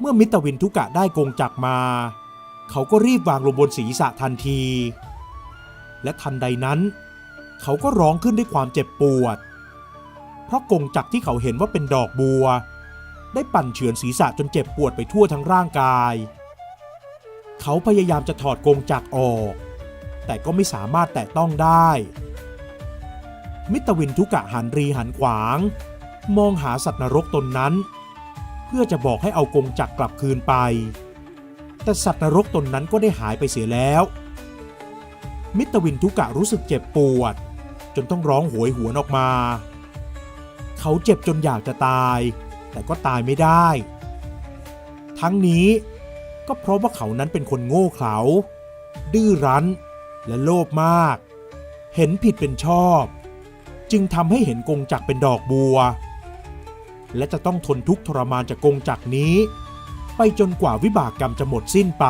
เมื่อมิตรวินทุกะได้กงจักมา เขาก็รีบวางลงบนศีรษะทันที และทันใดนั้น เขาก็ร้องขึ้นด้วยความเจ็บปวด เพราะกงจักที่เขาเห็นว่าเป็นดอกบัว ได้ปั่นเฉือนศีรษะจนเจ็บปวดไปทั่วทั้งร่างกาย เขาพยายามจะถอดกงจักออก แต่ก็ไม่สามารถแตะต้องได้ มิตรวินทุกะหันรีหันขวาง มองหาสัตว์นรกตนนั้น พื่อจะบอกให้เอากงจักรกลับคืนไป แต่สัตว์นรกตนนั้นก็ได้หายไปเสียแล้ว มิตรวินทุกะรู้สึกเจ็บปวด จนต้องร้องโหยหวนออกมา เขาเจ็บจนอยากจะตาย แต่ก็ตายไม่ได้ ทั้งนี้ก็เพราะว่าเขานั้นเป็นคนโง่เขลา ดื้อรั้น และโลภมาก เห็นผิดเป็นชอบ จึงทำให้เห็นกงจักรเป็นดอกบัว และจะต้องทนทุกข์ทรมานจากกงจักรนี้ ไปจนกว่าวิบากกรรมจะหมดสิ้นไป